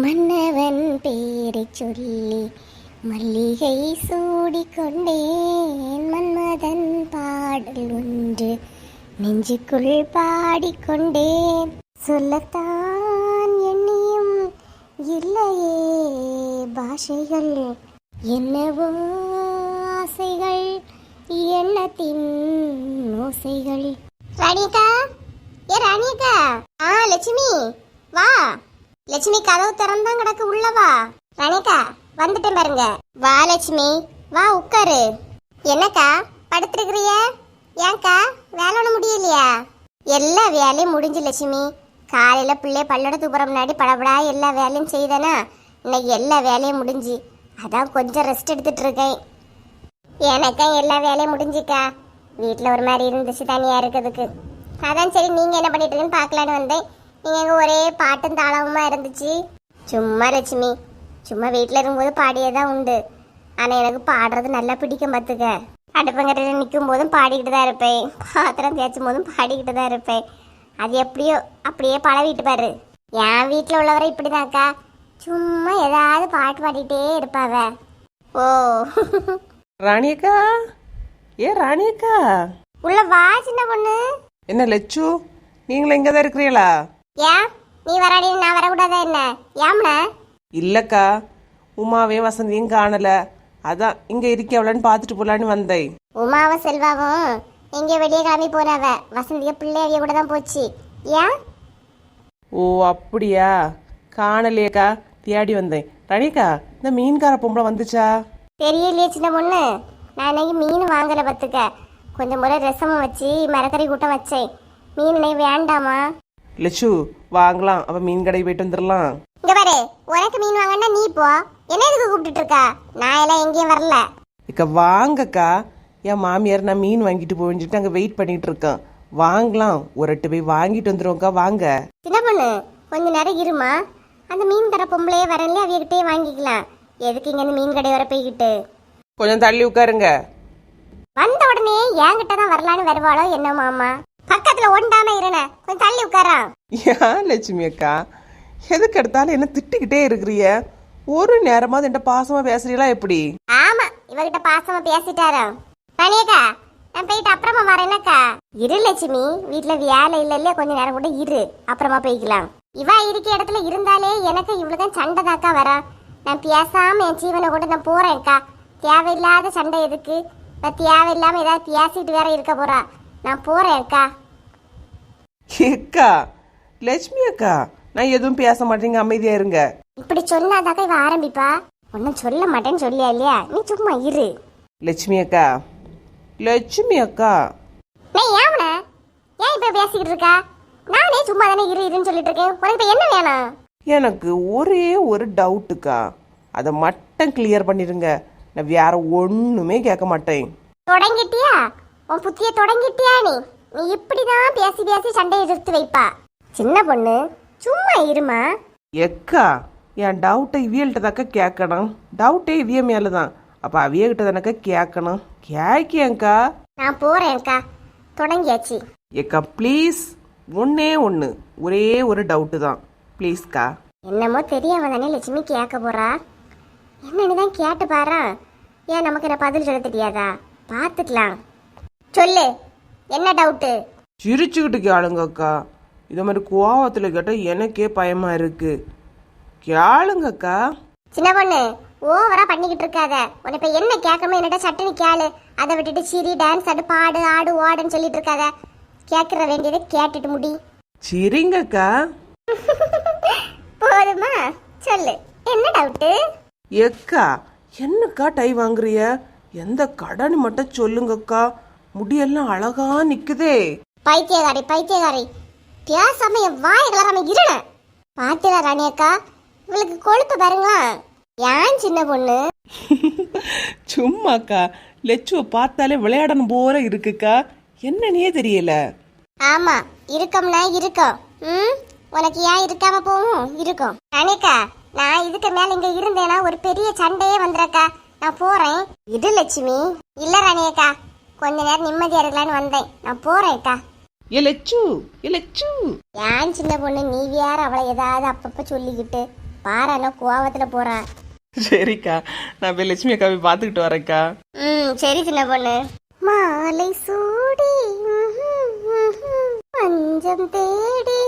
மன்னவன் பேரை சொல்லி மல்லிகை சூடிக்கொண்டேன். மன்மதன் பாடல் ஒன்று நெஞ்சுக்குள் பாடிக்கொண்டேன். சொல்லத்தான் எண்ணியும் இல்லையே பாஷைகள் என்னவோ ஆசைகள் எண்ணத்தின் ஓசைகள். ராணிகா ஏ ராணிகா. ஆ லட்சுமி வா. லட்சுமி கதவு திறந்தான் கிடக்கு உள்ளவா வா. ராணிகா வந்துட்டேன் பாருங்க. வா லட்சுமி. வா உட்காரு. என்னக்கா படுத்துருக்கிறிய? ஏன்க்கா வேலை ஒன்றும் முடியலையா? எல்லா வேலையும் முடிஞ்சு லட்சுமி. காலையில் பிள்ளை பல்லடத்துக்கு போகிற முன்னாடி படபடா எல்லா வேலையும் செய்தேனா இன்னைக்கு எல்லா வேலையும் முடிஞ்சு. அதான் கொஞ்சம் ரெஸ்ட் எடுத்துட்டு இருக்கேன். எனக்கா எல்லா வேலையும் முடிஞ்சுக்கா. வீட்டில் ஒரு மாதிரி இருந்துச்சு தனியாக இருக்கிறதுக்கு. அதான் சரி நீங்கள் என்ன பண்ணிட்டு இருக்கீங்கன்னு பார்க்கலான்னு வந்தேன். நீங்கள் எங்கள் ஒரே பாட்டும் தாளமுமா இருந்துச்சு. சும்மா லட்சுமி சும்மா வீட்டில் இருக்கும்போது பாடியே தான் உண்டு. ஆனால் எனக்கு பாடுறது நல்லா பிடிக்கும் பார்த்துக்க அடுப்பங்கரையில் நிற்கும் போதும் பாடிக்கிட்டு தான் இருப்பேன். பாத்திரம் தேய்ச்சும் போதும் பாடிக்கிட்டு தான் இருப்பேன். அது எப்படியோ அப்படியே பழகிட்டு பாரு. என் வீட்டில் உள்ளவரை இப்படிதான்க்கா. சும்மா ஏதாவது பாட்டு பாடிட்டே இருப்பாவ. ஓ. ராணியக்கா? ஏ ராணியக்கா? உள்ள வா சின்ன பொண்ணு. என்ன லட்சு நீங்களும் இங்கே தான் இருக்கிறீங்களா? ஏன் நீ வராடி நான் வரக்கூடாதா என்ன? ஏம்னா இல்லைக்கா உமாவையும் வசந்தியும் காணல. அதான் இங்கே இருக்கவளன்னு பார்த்துட்டு போலான்னு வந்தேன். உமாவும் செல்வாவும் எங்கேயோ வெளியே கிளம்பி போனவ வசந்திய பிள்ளைய கூட தான் போச்சு. ஏன் ஓ அப்படியா? காணலையேக்கா தேடி வந்தேன். ராணியக்கா இந்த மீன்கார பொம்பளை வந்துச்சா? தெரியலையே சின்ன பொண்ணு. நான் இன்னைக்கு மீன் வாங்கல பத்துக்க கொஞ்சம் முறை ரசமும் வச்சு மரக்கறி கூட்டம் வச்சேன். மீன் இன்னைக்கு வேண்டாமா? லட்சு வாங்கலாம். அவன் மீன் கடை போயிட்டு வந்துடலாம் இங்க பாரு உனக்கு மீன் வாங்கன்னா நீ போ. என்ன எதுக்கு கூப்பிட்டுட்டு இருக்கா? நான் எல்லாம் எங்கேயும் வரல. இக்கா வாங்கக்கா. என் மாமியார் நான் மீன் வாங்கிட்டு போயிட்டு அங்கே வெயிட் பண்ணிட்டு இருக்கேன். வாங்கலாம். ஒரு எட்டு போய் வாங்கிட்டு வந்துருவோம்க்கா வாங்க. சின்ன பொண்ணு கொஞ்ச நேரம் இருமா? அந்த மீன் தர பொம்பளையே வரல அவியகிட்டே வாங்கிக்கலாம். எதுக்கு இங்க மீன் கடை வர போய்கிட்டு? கொஞ்சம் தள்ளி உட்காருங்க. வந்த உடனே என்கிட்ட தான் வரலான்னு வருவாளோ என்ன மாமா பக்கத்துல ஒண்டாம இருன. கொஞ்சம் தள்ளி உட்காரா? ஏன் லட்சுமி அக்கா? எதுக்கு எடுத்தாலும் என்ன திட்டிக்கிட்டே இருக்கிறிய? ஒரு நேரமாவது என்கிட்ட பாசமா பேசுறீங்களா எப்படி? ஆமா இவகிட்ட பாசமா பேசிட்டாரா? பனியக்கா நான் போயிட்டு அப்புறமா வரேனக்கா இரு லட்சுமி வீட்டுல வேலை இல்ல இல்ல கொஞ்ச நேரம் கூட இரு. அப்புறமா போய்க்கலாம். இவ இருக்க இடத்துல இருந்தாலே எனக்கு இவ்வளவுதான் சண்டை தாக்கா வரா. நான் பேசாம என் ஜீவனை கூட நான் போறேன்க்கா. தேவையில்லாத சண்டை எதுக்கு? நான் தேவையில்லாம ஏதாவது பேசிட்டு வேற இருக்க போறா. நான் போறேன்க்கா. அக்கா லட்சுமி அக்கா நான் எதுவும் பேச மாட்டேங்க அமைதியா இருங்க. இப்படி சொன்னாதாக்கா இவ ஆரம்பிப்பா? ஒன்னும் சொல்ல மாட்டேன்னு சொல்லியா இல்லையா? நீ சும்மா இரு. லட்சுமி அக்கா லட்சுமி அக்கா. நான் ஏமன ஏன் இப்ப பேசிக்கிட்டு இருக்கா? நானே சும்மா தானே இரு இருன்னு சொல்லிட்டு இருக்கேன். உனக்கு இப்ப என்ன வேணும்? எனக்கு ஒரே ஒரு டவுட்டுக்கா அதை மட்டும் கிளியர் பண்ணிடுங்க. நான் வேற ஒண்ணுமே கேட்க மாட்டேன். தொடங்கிட்டியா? உன் புத்திய தொடங்கிட்டியா நீ? நீ இப்படிதான் பேசி பேசி சண்டையை எடுத்து வைப்பா. சின்ன பொண்ணு சும்மா இருமா? எக்கா என் டவுட்டை இவியல்கிட்ட தாக்க கேட்கணும் டவுட்டே இவிய மேலே தான் அப்போ அவியகிட்ட தானக்கா கேட்கணும் கேட்கியங்க்கா நான் போறேன்க்கா. தொடங்கியாச்சு. ஏக்கா ப்ளீஸ் ஒன்றே ஒன்று ஒரே ஒரு டவுட்டு தான். ப்ளீஸ்க்கா என்னமோ தெரியாம தானே லட்சுமி கேட்க போறா? என்னன்னு தான் கேட்டு பாரா. ஏன் நமக்கு என்ன பதில் சொல்ல தெரியாதா? பார்த்துக்கலாம். சொல்லு. என்ன டவுட்டு சிரிச்சுக்கிட்டு கேளுங்கக்கா இதை மாதிரி கோவத்தில் கேட்டால் எனக்கே பயமாக இருக்கு. கேளுங்கக்கா சின்ன பொண்ணு ஓவரா பண்ணிக்கிட்டு இருக்காத. உன்னை இப்ப என்ன கேட்கணுமோ என்னட்ட சட்டுன்னு கேளு. அதை விட்டுட்டு சிரி டான்ஸ் ஆடு பாடு ஆடு ஓடுன்னு சொல்லிட்டு இருக்காத. கேட்கற வேண்டியதை கேட்டுட்டு முடி. சரிங்கக்கா போதுமா? சொல்லு. என்ன டவுட்டு எக்கா என்னக்கா டை வாங்குறிய? எந்த கடன் மட்டும் சொல்லுங்கக்கா முடியெல்லாம் அழகா நிக்குதே. பைத்தியகாரி பைத்தியகாரி பேசாம என் வாய கலராம இருன. பாத்திரா ராணி அக்கா? இவளுக்கு கொழுப்பு பாருங்களா? ஏன் சின்ன பொண்ணு? சும்மாக்கா. லெச்சுவை பார்த்தாலே விளையாடணும் போல இருக்குக்கா. என்னன்னே தெரியல. ஆமா இருக்கம்னா இருக்கும். ம்? உனக்கு ஏன் இருக்காம போகும் இருக்கும். அனிகா நான் இதுக்கு மேல இங்க இருந்தேனா ஒரு பெரிய சண்டையே வந்துடக்கா நான் போறேன். இது லட்சுமி. இல்ல ராணியக்கா கொஞ்ச நேரம் நிம்மதியா இருக்கலாம்னு வந்தேன். நான் போறேன்க்கா ஏ லெச்சு. ஏ ஏன் சின்ன பொண்ணு நீ வேற அவளை ஏதாவது அப்பப்ப சொல்லிக்கிட்டு பாரு அண்ணா கோவத்தில் போறா. சரிக்கா. நான் போய் லட்சுமி அக்காவை பார்த்துக்கிட்டு வரேன்க்கா. ம் சரி சின்ன பொண்ணு. மாலை சூடி மஞ்சம் தேடி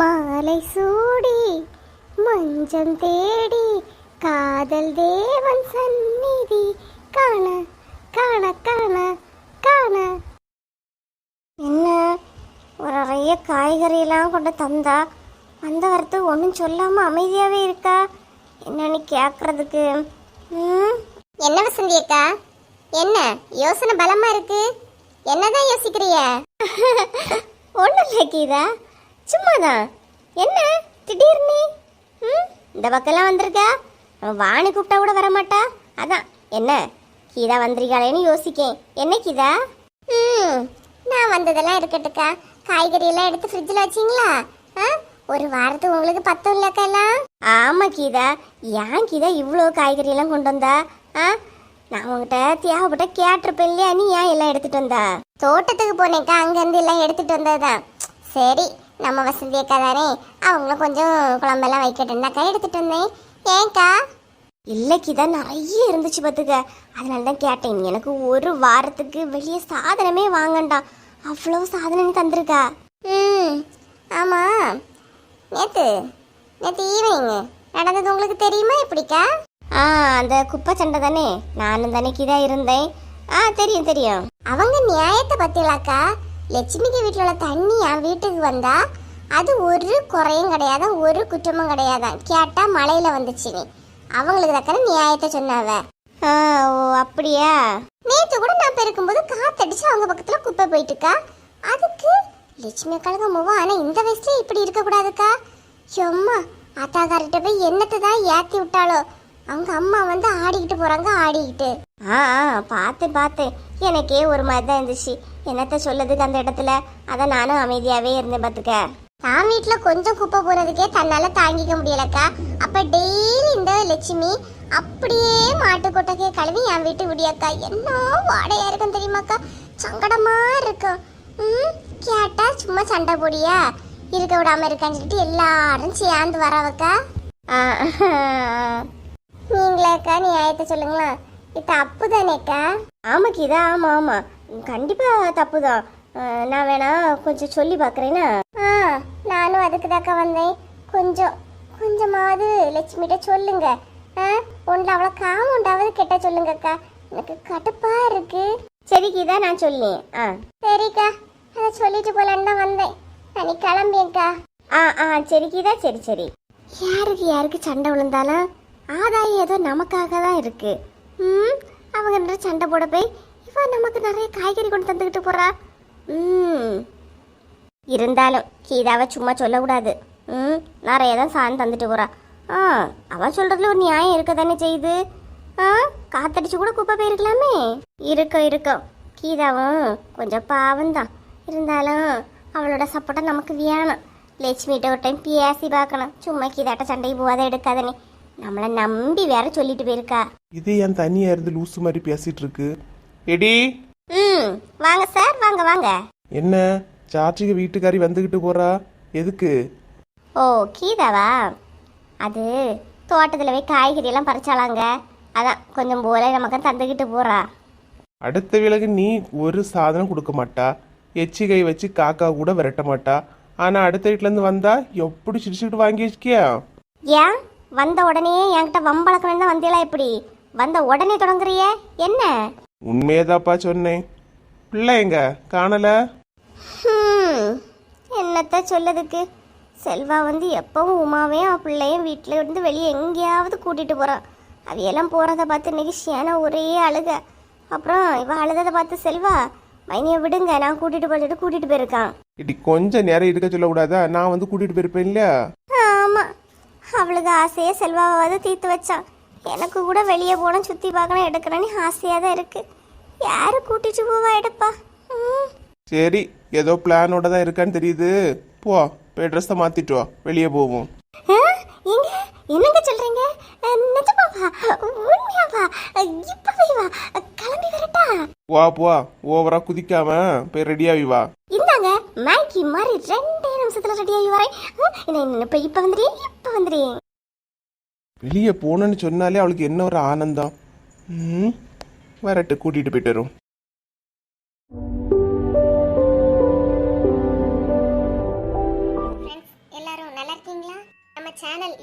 மாலை சூடி மஞ்சம் தேடி காதல் தேவன் சந்நிதி காண காண காண காண. என்ன? ஒரு நிறைய காய்கறியெல்லாம் கொண்டு தந்தா வந்த வரத்து ஒன்றும் சொல்லாமல் அமைதியாகவே இருக்கா? என்னன்னு கேட்கறதுக்கு என்ன வசந்தி அக்கா? என்ன? யோசனை பலமா இருக்கு? என்னதான் யோசிக்கிறிய? ஒன்றும் இல்லை கீதா. சும்மாதான். என்ன? திடீர்னு? இந்த பக்கம்லாம் வந்திருக்கா? வாணி கூப்பிட்டா கூட வரமாட்டா? அதான். என்ன? கீதா வந்திருக்காளேன்னு யோசிக்கேன். என்ன கீதா? ம் நான் வந்ததெல்லாம் இருக்கட்டுக்கா காய்கறி எல்லாம் எடுத்து ஃப்ரிட்ஜில் வச்சிங்களா? ஆ ஒரு வாரத்துக்கு உங்களுக்கு பத்தம் இல்லக்கெல்லாம் ஆமாம் கீதா. ஏன் கீதா இவ்வளோ காய்கறி எல்லாம் கொண்டு வந்தா? ஆ நான் உங்ககிட்ட தேவைப்பட்ட கேட்டிருப்பேன் இல்லையா? நீ ஏன் எல்லாம் எடுத்துட்டு வந்தா? தோட்டத்துக்கு போனேக்கா அங்கேருந்து எல்லாம் எடுத்துட்டு வந்ததுதான். சரி நம்ம வசதி அக்கா தானே. அவங்களும் கொஞ்சம் குழம்பெல்லாம் வைக்கட்டும்னாக்கா எடுத்துட்டு வந்தேன். ஏன்க்கா? இல்லைக்கு தான் நிறைய இருந்துச்சு பார்த்துக்க. அதனால தான் கேட்டேன் எனக்கு ஒரு வாரத்துக்கு வெளியே சாதனமே வாங்கண்டாம் அவ்வளோ சாதனம் தந்திருக்கா. ம் ஆமாம் நேற்று நேற்று ஈவினிங் நடந்தது உங்களுக்கு தெரியுமா எப்படிக்கா? ஆ அந்த குப்பை சண்டை தானே. நானும் தானே கீதா இருந்தேன். ஆ தெரியும் தெரியும். அவங்க நியாயத்தை பத்திலாக்கா லட்சுமிக்கு வீட்டில் உள்ள தண்ணி என் வீட்டுக்கு வந்தா அது ஒரு குறையும் கிடையாது? ஒரு குற்றமும் கிடையாதான் கேட்டா மழையில வந்துச்சு நீ அவங்களுக்கு தக்கன நியாயத்தை சொன்னாவ. ஓ அப்படியா? நேத்து கூட நான் பெருக்கும்போது காத்தடிச்சு அவங்க பக்கத்துல குப்பை போயிட்டுக்கா. அதுக்கு? லட்சுமி அக்காளுக்கு மூவா ஆனா இந்த வயசுல இப்படி இருக்க கூடாதுக்கா எம்மா அத்தாக்காரிட்ட போய் என்னத்தை தான் ஏத்தி விட்டாளோ? அவங்க அம்மா வந்து ஆடிக்கிட்டு போறாங்க ஆடிக்கிட்டு. ஆ ஆ பார்த்தேன் பார்த்தேன். எனக்கே ஒரு மாதிரி தான் இருந்துச்சு. என்னத்த சொல்லதுக்கு அந்த இடத்துல? அதை நானும் அமைதியாவே இருந்தேன் பார்த்துக்க. தான் வீட்டுல கொஞ்சம் குப்பை போனதுக்கே தன்னால தாங்கிக்க முடியலக்கா. அப்ப டெய்லி இந்த லட்சுமி அப்படியே மாட்டு கொட்டகையை கழுவி என் வீட்டு விடியாக்கா என்ன வாடையா இருக்கும் தெரியுமாக்கா? சங்கடமா இருக்கும் ம் கேட்டா சும்மா சண்டை போடியா? இருக்க விடாம இருக்கான்னு சொல்லிட்டு எல்லாரும் சேர்ந்து வரவக்கா. நீங்களேக்கா நியாயத்தை சொல்லுங்களா? இது தப்பு தானேக்கா ஆமா கீதா ஆமா ஆமா. கண்டிப்பா தப்பு தான் நான் வேணா கொஞ்சம் சொல்லி பார்க்குறேன்னா நானும் அதுக்கு தாக்கா வந்தேன். கொஞ்சம் கொஞ்சமாவது லட்சுமிகிட்ட சொல்லுங்க. ஆ? ஒன்று அவ்வளோ காமௌண்டாவது கெட்ட சொல்லுங்கக்கா. எனக்கு கடுப்பா இருக்கு. சரிக்கு கீதா நான் சொல்லேன். ஆ. சரிக்கா. அதை சொல்லிட்டு போலான்னு தான் வந்தேன். நான் கிளம்பியேக்கா ஆ ஆ. சரி கீதா சரி சரி. யாருக்கு யாருக்கு சண்டை விழுந்தாலும் ஆதாயம் ஏதோ நமக்காக தான் இருக்கு. ம்? அவங்க சண்டை போட போய் இவ நமக்கு நிறைய காய்கறி கொண்டு தந்துக்கிட்டு போறா. ம். இருந்தாலும் கீதாவை சும்மா சொல்லக்கூடாது. ம் நிறைய தான் சாணம் தந்துட்டு போறா. ஆ அவன் சொல்றதுல ஒரு நியாயம் இருக்க தானே செய்யுது? ஆ காத்தடிச்சு கூட குப்பை போயிருக்கலாமே. இருக்கும் இருக்கும் கீதாவும் கொஞ்சம் பாவம் தான் இருந்தாலும் அவளோட சப்போர்ட்டை நமக்கு வேணும். லட்சுமிகிட்ட ஒரு டைம் பேசி பார்க்கணும். சும்மா கீதாட்ட சண்டைக்கு போகாத எடுக்காதனே. நம்மளை நம்பி வேற சொல்லிட்டு போயிருக்கா. இது என் தனியா இருந்து லூசு மாதிரி பேசிட்டு இருக்கு? எடி. ம் வாங்க சார் வாங்க வாங்க. என்ன? சார்ஜிக்கு வீட்டுக்காரி வந்துகிட்டு போறா. எதுக்கு? ஓ கீதாவா? அது தோட்டத்தில் போய் காய்கறி எல்லாம் பறிச்சாலாங்க அதான் கொஞ்சம் போல நமக்கு தந்துக்கிட்டு போறா. அடுத்த விலகு நீ ஒரு சாதனம் கொடுக்க மாட்டா. எச்சிகை வச்சு காக்கா கூட விரட்ட மாட்டா. ஆனா அடுத்த வீட்ல இருந்து வந்தா எப்படி சிரிச்சுக்கிட்டு வாங்கி வச்சிக்கியா ஏன்? வந்த உடனே என்கிட்ட வம்பளக்கணும் தான் வந்தீங்களா எப்படி வந்த உடனே தொடங்குறிய? என்ன? உண்மையதாப்பா சொன்னேன். பிள்ளை எங்க? காணல? ஹம், என்னத்த சொல்லதுக்கு? செல்வா வந்து எப்பவும் உமாவையும் பிள்ளையும் வீட்டில் இருந்து வெளியே எங்கேயாவது கூட்டிட்டு போறான் அவையெல்லாம் போறத பார்த்து இன்னைக்கு ஒரே அழுக. அப்புறம் இவ அழுததை பார்த்து செல்வா மைனியை விடுங்க நான் கூட்டிட்டு போயிட்டு கூட்டிட்டு போயிருக்கான். இடி கொஞ்சம் நேரம் இருக்க சொல்லக்கூடாதா? நான் வந்து கூட்டிட்டு போயிருப்பேன் இல்லையா? ஆமா. அவளுக்கு ஆசையே செல்வாவாவது தீர்த்து வச்சான். எனக்கு கூட வெளியே போகணும் சுத்தி பார்க்கணும் எடுக்கணும்னு ஆசையா தான் இருக்கு. யாரு கூட்டிட்டு போவா எடுப்பா? ம். சரி ஏதோ பிளானோட தான் இருக்கான்னு தெரியுது. போ போய் ட்ரெஸ்ஸை மாத்திட்டு வா. வெளியே போவோம். என்னங்க சொல்றீங்க? நிஜமாவா? உண்மையாவா? இப்பவே வா. கிளம்பி வரட்டா? வா போ. ஓவரா குதிக்காம போய் ரெடியாகி வா. இந்தாங்க மேகி மாதிரி ரெண்டே நிமிஷத்துல ரெடியாகி வரேன். இப்போ இப்போ வந்துடுறேன் இப்போ வந்துடுறேன் வெளியே போகணுன்னு சொன்னாலே அவளுக்கு என்ன ஒரு ஆனந்தம்? ம்? வரட்டு கூட்டிகிட்டு போயிட்டு வரும்.